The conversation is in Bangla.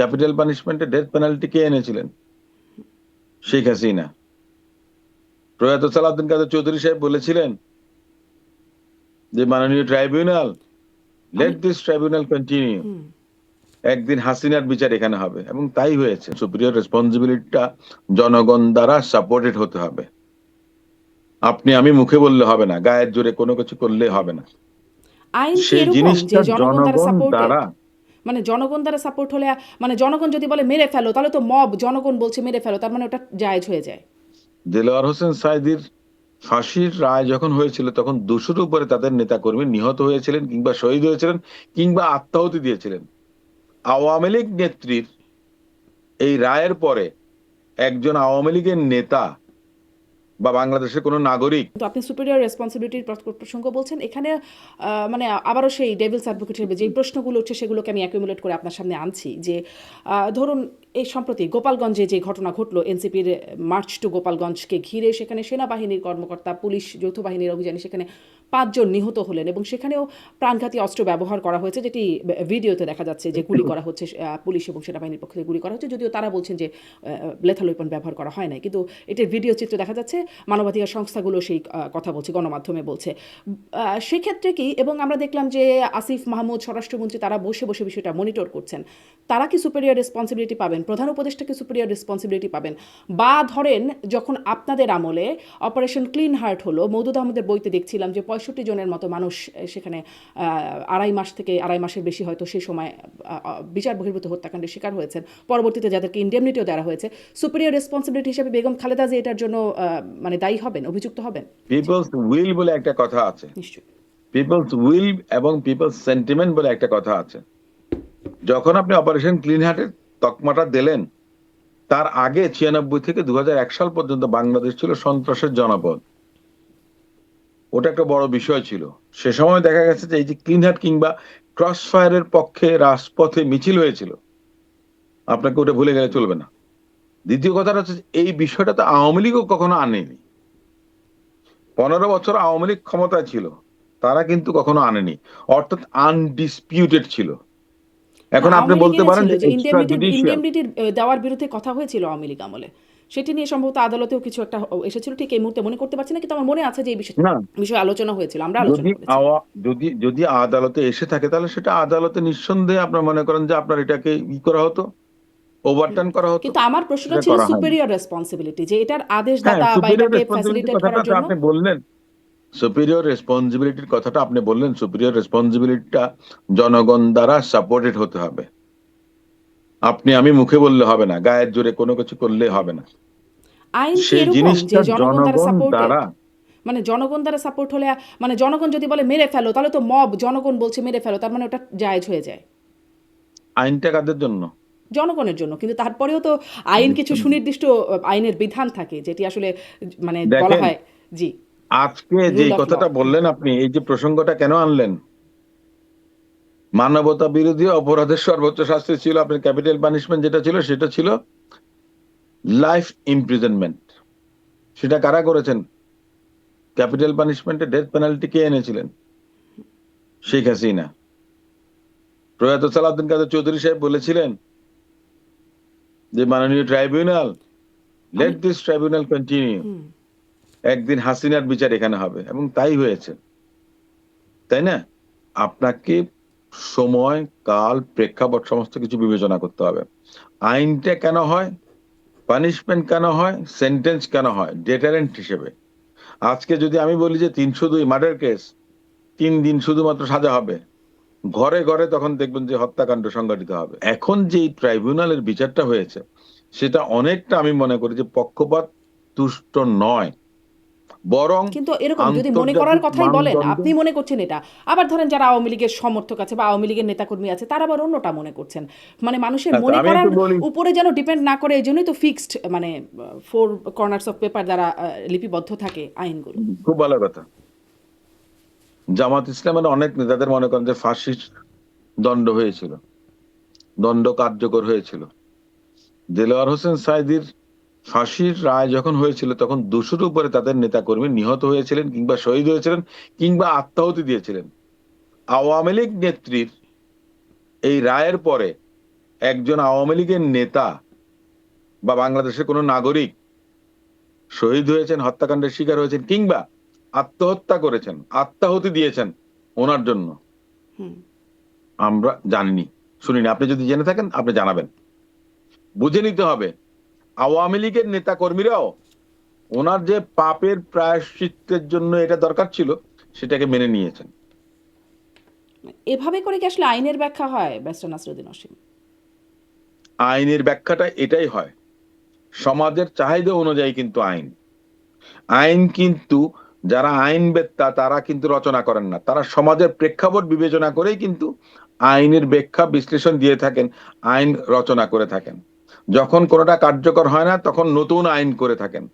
ক্যাপিটাল পানিশমেন্টে ডেথ পেনাল্টি কে এনেছিলেন? শেখ হাসিনা। প্রয়াত সালাউদ্দিন কাদের চৌধুরী সাহেব বলেছিলেন যে মাননীয় tribunal let this tribunal continue একদিন হাসিনার বিচার এখানে হবে এবং তাই হয়েছে। সুপ্রিয় রেসপন্সিবিলিটিটা জনগণ দ্বারা সাপোর্টেড হতে হবে। আপনি আমি মুখে বললে হবে না গায়ের জোরে কোনো কিছু করলে হবে না। সেই জিনিসটা জনগণ দ্বারা মানে জনগণ দ্বারা সাপোর্ট হলে মানে জনগণ যদি বলে মেরে ফেলো, তাহলে তো মব জনগণ বলছে মেরে ফেলো, তার মানে ওটা জায়েজ হয়ে যায়। দেলোয়ার হোসেন সাইদির ফাঁসির রায় যখন হয়েছিল, তখন দুশোর উপরে তাদের নেতাকর্মী নিহত হয়েছিলেন কিংবা শহীদ হয়েছিলেন কিংবা আত্মাহতি দিয়েছিলেন। আওয়ামী লীগ নেত্রীর এই রায়ের পরে একজন আওয়ামী লীগের নেতা বা বাংলাদেশের কোনো নাগরিক। তো আপনি সুপিরিয়র রেসপন্সিবিলিটির প্রসঙ্গ বলছেন, এখানে মানে আবারও সেই ডেভিলস অ্যাডভোকেটের যে প্রশ্নগুলো উঠছে, সেগুলোকে আমি অ্যাকুমুলেট করে আপনার সামনে আনছি যে ধরুন এই সম্প্রতি গোপালগঞ্জে যে ঘটনা ঘটলো, এনসিপির মার্চ টু গোপালগঞ্জকে ঘিরে, সেখানে সেনাবাহিনীর কর্মকর্তা, পুলিশ, যৌথ বাহিনীর অভিযানে সেখানে পাঁচজন নিহত হলেন এবং সেখানেও প্রাণঘাতী অস্ত্র ব্যবহার করা হয়েছে, যেটি ভিডিওতে দেখা যাচ্ছে যে গুলি করা হচ্ছে পুলিশ এবং সেনাবাহিনীর পক্ষ গুলি করা হচ্ছে। যদিও তারা বলছেন যে লেথাল ওয়েপন ব্যবহার করা হয় নাই, কিন্তু এটির ভিডিও চিত্র দেখা যাচ্ছে মানবাধিকার সংস্থাগুলো সেই কথা বলছে, গণমাধ্যমে বলছে। সেক্ষেত্রে কি, এবং আমরা দেখলাম যে আসিফ মাহমুদ, স্বরাষ্ট্রমন্ত্রী, তারা বসে বসে বিষয়টা মনিটর করছেন। তারা কি সুপিরিয়র রেসপন্সিবিলিটি পাবেন? প্রধান উপদেষ্টা কি সুপিরিয়র রেসপন্সিবিলিটি পাবেন। বা ধরেন যখন আপনাদের আমলে অপারেশন ক্লিন হার্ট হলো মৌদুদ আহমদের বইতে দেখছিলাম যে পঁয়ষট্টি জনের মতো মানুষ সেখানে আড়াই মাস থেকে আড়াই মাসের বেশি হয়তো সেই সময় বিচার বহির্ভূত হত্যাকাণ্ডের শিকার হয়েছেন। পরবর্তীতে যাদেরকে ইন্ডেমনিটিও দেওয়া হয়েছে। সুপিরিয়র রেসপন্সিবিলিটি হিসেবে বেগম খালেদা যে এটার জন্য মানে দায়ী হবেন অভিযুক্ত হবেন? পিপলস উইল বলে একটা কথা আছে। নিশ্চয়ই। পিপলস উইল এবং পিপলস সেন্টিমেন্ট বলে একটা কথা আছে। যখন আপনি অপারেশন ক্লিন হার্টের তকমাটা দিলেন, তার আগে ছিয়ানব্বই থেকে দু হাজার এক সাল পর্যন্ত বাংলাদেশ ছিল সন্ত্রাসের জনপদ। ওটা একটা বড় বিষয় ছিল। সে সময় দেখা গেছে যে এই যে ক্লিন হার্ট কিংবা ক্রস ফায়ারের পক্ষে রাজপথে মিছিল হয়েছিল। আপনাকে ওটা ভুলে গেলে চলবে না। দ্বিতীয় কথাটা হচ্ছে এই বিষয়টা তো আওয়ামী লীগও কখনো আনেনি। পনেরো বছর আওয়ামী লীগ ক্ষমতায় ছিল, তারা কিন্তু কখনো আনেনি। অর্থাৎ আনডিসপিউটেড ছিল। এখন আপনি বলতে পারেন যে ইন্ডেমনিটির দেওয়ার বিরুদ্ধে কথা হয়েছিল আওয়ামী লীগ আমলে। সেটি নিয়ে সম্ভবত আদালতেও কিছু একটা এসেছিল। ঠিক এই মুহূর্তে মনে করতে পারছি না কিন্তু আমার মনে আছে যে এই বিষয় বিষয়ে আলোচনা হয়েছিল আমরা আলোচনা যদি যদি আদালতে এসে থাকে তাহলে সেটা আদালতে নিঃসন্দেহে আপনার মনে করেন যে আপনার এটাকে ই করা হতো ওভারটার্ন করা হতো। কিন্তু আমার প্রশ্নটা ছিল সুপিরিয়র রেসপন্সিবিলিটি যে এটার আদেশ হ্যাঁ দাতা বা এটাকে ফ্যাসিলিটেট করার জন্য আপনি বললেন। সুপিরিয়র রেসপন্সিবিলিটির কথাটা আপনি বললেন সুপিরিয়র রেসপন্সিবিলিটিটা জনগণ দ্বারা সাপোর্টেড হতে হবে। আপনি আমি মুখে বললে হবে না গায়ের জোরে কোনো কিছু করলে হবে না। সেই জিনিসটা জনগণ দ্বারা মানে জনগণ দ্বারা সাপোর্ট হলে মানে জনগণ যদি বলে মেরে ফেলো তাহলে তো মব জনগণ বলছে মেরে ফেলো তার মানে ওটা জায়েজ হয়ে যায়। আইনটা কাদের জন্য? জনগণের জন্য কিন্তু তারপরেও তো আইন কিছু সুনির্দিষ্ট আইনের বিধান থাকে যেটি আসলে মানে বলা হয় জি। আজকে যে কথাটা বললেন আপনি এই যে প্রসঙ্গটা কেন আনলেন? মানবতা বিরোধী অপরাধের সর্বোচ্চ শাস্তি ছিল আপনার ক্যাপিটাল পানিশমেন্ট যেটা ছিল সেটা ছিল লাইফ ইমপ্রিজনমেন্ট। সেটা কারা করেছেন? ক্যাপিটাল পানিশমেন্টে ডেথ পেনাল্টি কে এনেছিলেন? শেখ হাসিনা। প্রয়াত সালাউদ্দিন কাদের চৌধুরী সাহেব বলেছিলেন যে মাননীয় tribunal let this tribunal continue. একদিন হাসিনার বিচার এখানে হবে, এবং তাই হয়েছে। তাই না? আপনাকে সময়, কাল, প্রেক্ষাপট সমস্ত কিছু বিবেচনা করতে হবে। আইনটা কেন হয়? পানিশমেন্ট কেন হয়? সেন্টেন্স কেন হয়? ডেটারেন্ট হিসেবে। আজকে যদি আমি বলি যে তিনশো দুই মার্ডার কেস, তিন দিন শুধুমাত্র সাজা হবে, ঘরে ঘরে তখন দেখবেন যে হত্যাকাণ্ড সংঘটিত হবে। এখন যে ট্রাইব্যুনালের বিচারটা হয়েছে, সেটা অনেকটা আমি মনে করি যে পক্ষপাত, তুষ্ট নয়। বরং কিন্তু এরকম যদি মনে করার কথাই বলেন আপনি মনে করছেন এটা। আবার ধরেন যারা আওয়ামী লীগের সমর্থক আছে বা আওয়ামী লীগের নেতাকর্মী আছে তারা আবার অন্যটা মনে করছেন। মানে মানুষের আচ্ছা, মনে করার উপরে যেন ডিপেন্ড না করে এই জন্যই তো ফিক্সড মানে ফোর কর্নার্স অফ পেপার দ্বারা লিপিবদ্ধ থাকে আইনগুলো। খুব ভালো কথা। জামাত ইসলামের অনেক নেতাদের মনে করেন যে ফাঁসির দণ্ড হয়েছিল। দণ্ড কার্যকর হয়েছিল। দেলোয়ার হোসেন সাইদির ফাঁসির রায় যখন হয়েছিল তখন দুশোর উপরে তাদের নেতাকর্মী নিহত হয়েছিলেন কিংবা শহীদ হয়েছিলেন কিংবা আত্মাহতি দিয়েছিলেন। আওয়ামী লীগ নেত্রীর এই রায়ের পরে একজন আওয়ামী লীগের নেতা বা বাংলাদেশের কোনো নাগরিক শহীদ হয়েছেন হত্যাকাণ্ডের শিকার হয়েছেন কিংবা আত্মহত্যা করেছেন আত্মাহুতি দিয়েছেন ওনার জন্য। আমরা জানিনি শুনিনি। আপনি যদি জেনে থাকেন আপনি জানাবেন। বুঝে নিতে হবে আওয়ামী লীগের নেতা কর্মীরাও ওনার যে পাপের প্রায়শ্চিত্তের জন্য এটা দরকার ছিল সেটাকে মেনে নিয়েছেন। এভাবে করে কি আসলে আইনের ব্যাখ্যা হয় ব্যারিস্টার নাসিরুদ্দিন অসীম? আইনের ব্যাখ্যাটা এটাই হয়। সমাজের চাহিদা অনুযায়ী কিন্তু আইন। আইন কিন্তু যারা আইনবেত্তা তারা কিন্তু রচনা করেন না। তারা সমাজের প্রেক্ষাপট বিবেচনা করেই কিন্তু আইনের ব্যাখ্যা বিশ্লেষণ দিয়ে থাকেন আইন রচনা করে থাকেন। যখন কোনোটা কার্যকর হয় না তখন নতুন আইন করে থাকেন।